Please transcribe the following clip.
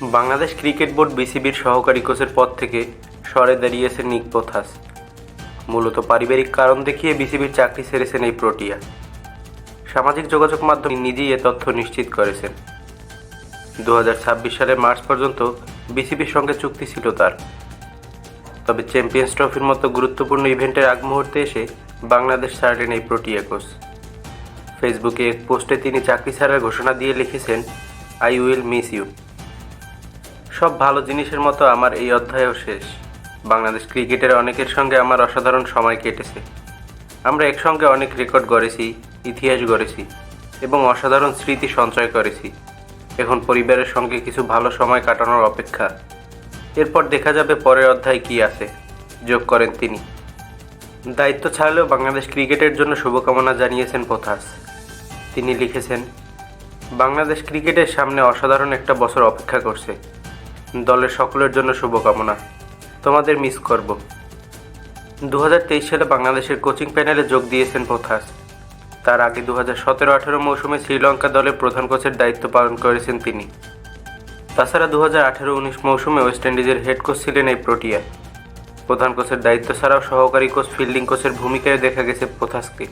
Bangladesh cricket board বিসিবির সহকারী কোচের পদ থেকে সরে দাঁড়িয়েছেন নিক পোথাস মূলত পারিবারিক কারণ দেখিয়ে বিসিবির চাকরি ছেড়েছেন এই প্রোটিয়া। সামাজিক যোগাযোগ মাধ্যমে নিজেই এ তথ্য নিশ্চিত করেছেন। দু হাজার ছাব্বিশ সালের মার্চ পর্যন্ত বিসিবির সঙ্গে চুক্তি ছিল তার। তবে চ্যাম্পিয়ন্স ট্রফির মতো গুরুত্বপূর্ণ ইভেন্টের আগ মুহূর্তে এসে বাংলাদেশ ছাড়লেন এই প্রোটিয়া কোচ। ফেসবুকে এক পোস্টে তিনি চাকরি ছাড়ার ঘোষণা দিয়ে লিখেছেন, আই উইল মিস ইউ। সব ভালো জিনিসের মতো আমার এই অধ্যায়ও শেষ। বাংলাদেশ ক্রিকেটের অনেকের সঙ্গে আমার অসাধারণ সময় কেটেছে। আমরা একসঙ্গে অনেক রেকর্ড গড়েছি, ইতিহাস গড়েছি এবং অসাধারণ স্মৃতি সঞ্চয় করেছি। এখন পরিবারের সঙ্গে কিছু ভালো সময় কাটানোর অপেক্ষা। এরপর দেখা যাবে পরের অধ্যায় কী আছে। যোগ করেন তিনি। দায়িত্ব ছাড়লেও বাংলাদেশ ক্রিকেটের জন্য শুভকামনা জানিয়েছেন পোথাস। তিনি লিখেছেন, বাংলাদেশ ক্রিকেটের সামনে অসাধারণ একটা বছর অপেক্ষা করছে। দলের সকলের জন্য শুভকামনা। তোমাদের মিস করব। দু হাজার তেইশ সালে বাংলাদেশের কোচিং প্যানেলে যোগ দিয়েছেন পোথাস তার আগে দু হাজার সতেরো আঠেরো মৌসুমে শ্রীলঙ্কা দলের প্রধান কোচের দায়িত্ব পালন করেছেন তিনি। তাছাড়া দু হাজার আঠেরো উনিশ মৌসুমে ওয়েস্ট ইন্ডিজের হেড কোচ ছিলেন এই প্রোটিয়া। প্রধান কোচের দায়িত্ব ছাড়াও সহকারী কোচ ফিল্ডিং কোচের ভূমিকায় দেখা গেছে পোথাসকে